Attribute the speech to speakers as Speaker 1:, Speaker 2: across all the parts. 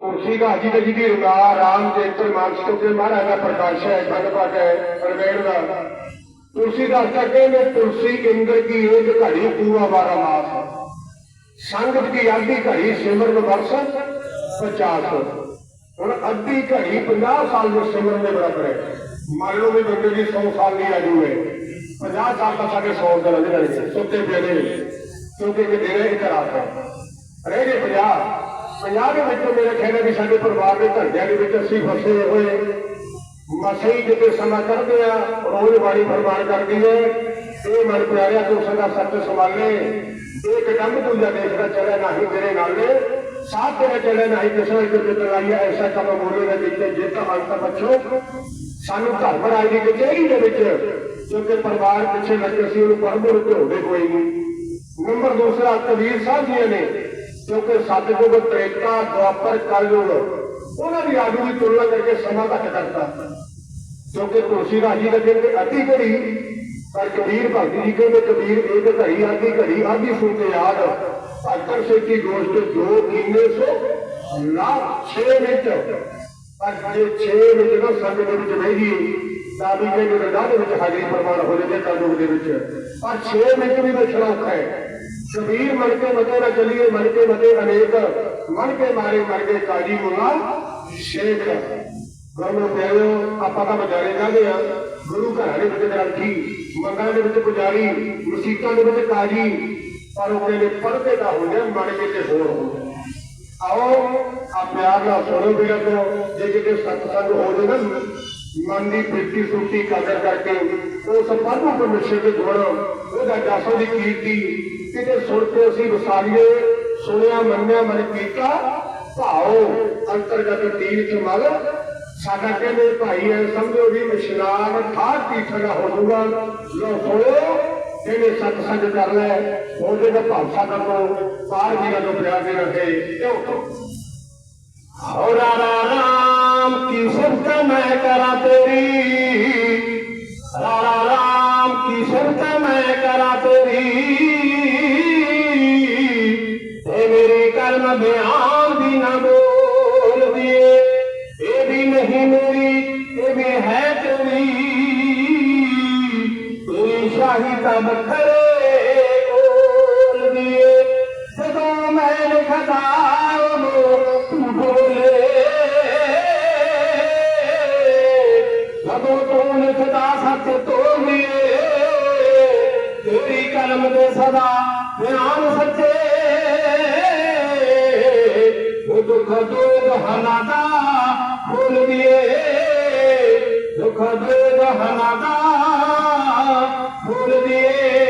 Speaker 1: ਤੁਲਸੀ ਘਾਜੀ ਦੇ ਜਿਹਦੀ ਰੰਗਾ ਰਾਮ ਚੇਤਰ ਮਾਨਸ ਤੋਂ ਮਹਾਰਾਜ ਦਾ ਪ੍ਰਕਾਸ਼ ਹੈ ਖੰਡ ਹੈ ਪ੍ਰਵੇਣ ਦਾ। ਤੁਲਸੀ ਦਾ ਕਹਿੰਦੇ ਨੇ ਤੁਲਸੀ ਇੰਦਰ ਕੀ ਏਕ ਘੜੀ ਪੂਰਾ ਬਾਰਾ ਮਾਸ ਸੰਗਤ ਕੀ ਆਧੀ ਘੜੀ ਸਿਮਰਨ ਵਰਸ 50 ਹੁਣ ਅੱਧੀ ਘੜੀ 50 ਸਾਲ ਦੇ ਸਿਮਰਨ ਦੇ ਬਰਾਬਰ ਹੈ। ਮੰਨ ਲਓ ਵੀ ਬੰਦੇ ਦੀ 100 ਸਾਲ ਦੀ ਆਯੂ ਹੈ। 50 ਸਾਲ ਤਾਂ ਸਾਡੇ 100 ਦੇ ਰਹਿ ਜਾਣਗੇ, ਸੁੱਤੇ ਪਏ ਨੇ। ਕਿਉਂਕਿ ਕਿ ਦਿਨ ਇੱਕ ਰਾਤ ਹੈ। ਰਹਿ ਗਏ 50 50 ਦੇ ਵਿੱਚੋਂ ਮੇਰਾ ਖਿਆਲ ਹੈ ਵੀ ਸਾਡੇ ਪਰਿਵਾਰ ਦੇ ਘਰਦਿਆਂ ਦੇ ਵਿੱਚ ਅਸੀਂ ਫਸੇ ਹੋਏ। ਮਸਈ ਜਿੱਤੇ ਸਮਾਂ ਕਰਦੇ ਆ ਰੋਜ਼ ਬਾਣੀ ਫਰਮਾਨ ਕਰਦੀ ਹੈ। ਇਹ ਮਨ ਪਿਆਰਿਆ ਤੂੰ ਸਦਾ ਸੱਚ ਸੰਭਾਲੇ ਇਹ ਕਦਮ ਤੂੰ ਜਾ ਦੇਖਦਾ ਚੜਿਆ ਨਹੀਂ ਮੇਰੇ ਨਾਲ ਨੇ। ਸਾਥ ਤੇਰੇ ਚੱਲੇ ਨਹੀਂ ਕਿਸੇ ਇੱਕ ਜਿੱਤ ਲਾਈਆ, ਐਸਾ ਕੰਮ ਬੋਲੇ ਦੇ ਵਿੱਚ ਜਿੱਤ ਅੰਤ ਬੱਚੋ ਸਾਨੂੰ ਧਰਮ ਰਾਜ ਦੀ ਕਚਹਿਰੀ ਦੇ ਵਿੱਚ ਕਿਉਂਕਿ ਪਰਿਵਾਰ ਪਿੱਛੇ ਲੱਗੇ ਸੀ, ਉਹਨੂੰ ਪਰਮੁਰ ਝੋਦੇ ਕੋਈ ਨਹੀਂ। ਨੰਬਰ ਦੂਸਰਾ ਕਬੀਰ ਸਾਹਿਬ ਜੀ ਨੇ। ਕਿਉਂਕਿ ਸਤਿਗੁਰ ਤ੍ਰੇਤਾ ਦੁਆਪਰ ਕਲਯੁਗ ਉਹਨਾਂ ਦੀ ਆਗੂ ਦੀ ਤੁਲਨਾ ਕਰਕੇ ਸਮਾਂ ਘੱਟ ਕਰਤਾ। ਕਿਉਂਕਿ ਤੁਲਸੀ ਰਾਜੀ ਦਾ ਕਹਿੰਦੇ ਅੱਧੀ ਘੜੀ, ਪਰ ਕਬੀਰ ਭਗਤ ਜੀ ਕਹਿੰਦੇ, ਕਬੀਰ ਇੱਕ ਘੜੀ ਆਧੀ ਘੜੀ ਆਧੀ ਸੁਣ ਕੇ ਯਾਦ ਭਗਤਨ ਸੇਤੀ ਗੋਸ਼ਟ ਜੋ ਕੀਨੇ ਸੋ ਨਾ 6 ਮਿੰਟ ਪਰ ਜੇ 6 ਮਿੰਟ ਨਾ ਸੰਗ ਦੇ ਵਿੱਚ ਬਹਿ ਗਈ ਤਾਂ ਵੀ ਜੇ ਰਦਾ ਦੇ ਵਿੱਚ ਹਾਜ਼ਰੀ ਪ੍ਰਮਾਣ ਹੋ ਜਾਵੇ ਕਲਯੁਗ ਦੇ ਵਿੱਚ। ਪਰ 6 ਮਿੰਟ ਵੀ ਬੈਠਣਾ ਔਖਾ ਹੈ। ਕਬੀਰ ਮਨ ਕੇ ਮਤੇ ਨਾ ਚਲੀਏ ਮਨ ਕੇ ਮਤੇ ਅਨੇਕ ਮਨ ਕੇ ਮਾਰੇ ਮਰ ਗਏ ਕਾਜੀ ਮੁਲਾ ਸ਼ੇਖ ਗੁਰੂ ਪਿਆਰਿਓ ਆਪਾਂ ਤਾਂ ਬਜਾਰੇ ਜਾਂਦੇ ਆ ਗੁਰੂ ਘਰਾਂ ਦੇ ਵਿੱਚ ਗ੍ਰੰਥੀ ਮੰਗਾਂ ਦੇ ਵਿੱਚ ਪੁਜਾਰੀ ਮਸੀਤਾਂ ਦੇ ਵਿੱਚ ਕਾਜੀ ਪਰ ਉਹ ਕਹਿੰਦੇ ਪੜ੍ਹਦੇ ਤਾਂ ਹੋ ਜਾਣ ਮਨ ਕੇ ਤੇ ਹੋਰ ਹੋ ਜਾਣ ਆਓ ਆ ਪਿਆਰ ਨਾਲ ਸੁਣੋ ਵੀਰਾਂ ਤੋਂ ਜੇ ਕਿਤੇ ਸਤਸੰਗ ਹੋ ਜਾਵੇ ਨਾ ਮਨ ਦੀ ਪ੍ਰੀਤੀ ਸੁੱਤੀ ਕਦਰ ਕਰਕੇ ਉਸ ਪਾਧੂ ਪਰਮੇਸ਼ਰ ਦੇ ਗੁਣ ਉਹਦਾ ਜਸੋ ਦੀ ਕੀਰਤੀ ਕਿਤੇ ਸੁਣ ਕੇ ਅਸੀਂ ਵਸਾਰੀਏ, ਸੁਣਿਆ, ਮੰਨਿਆ, ਮਨ ਕੀਤਾ, ਭਾਉ, ਅੰਤਰਗਤ ਤੀਰਥ ਮਲ। ਸਾਡਾ ਕਹਿੰਦੇ ਭਾਈ ਐ, ਸਮਝੋ ਵੀ ਇਸ਼ਨਾਨ ਠਾਠ ਤੀਰਥ ਦਾ ਹੋ ਜਾਊਗਾ। ਲੋ ਸੁਣੋ ਜਿਹਨੇ ਸਤਸੰਗ ਕਰ ਲੈ ਉਹਦੇ ਦਾ ਭਾਵ ਸਾਡਾ ਤੋਂ ਪਾਰ ਵੀਰਾਂ ਤੋਂ ਪਿਆਰ ਦੇ ਰੱਖੇ ਹੋ ਰਾਮ, ਕੀ ਸਿਫਤ ਮੈਂ ਕਰਾਂ ਤੇਰੀ? तुखारो तूं भ सच तूंरी कलम ते सदा प्यारचे दुख दु तोले दुख दु त Kurdiye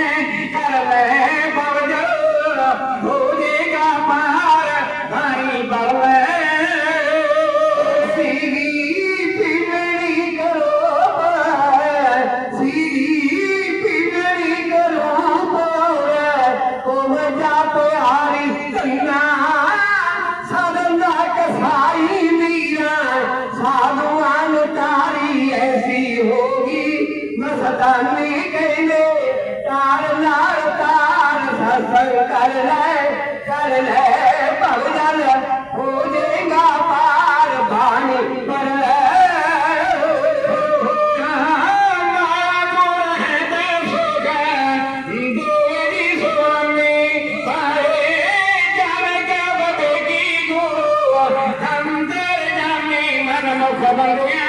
Speaker 1: ਬਣ ਗਿਆ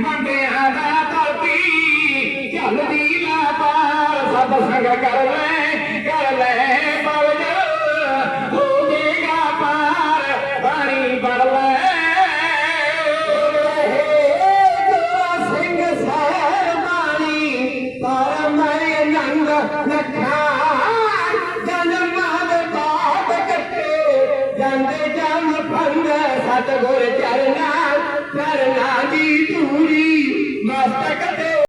Speaker 1: ਬੰਦਿਆਂ ਦਾ ਧਰਤੀ ਚੱਲਦੀ ਵਪਾਰ
Speaker 2: ਸੰਗ ਕਰ ਲੈ ਕਰ ਲੈ ਪਵਜ। ਹੋ ਜੇਗਾ ਪਾਰ ਬਾਣੀ ਪੜ ਲੈ
Speaker 3: ਸਿੰਘ ਸਹਿਰ ਬਾਣੀ, ਪਰ ਮੈਂ ਨੰਗ ਨਖਾ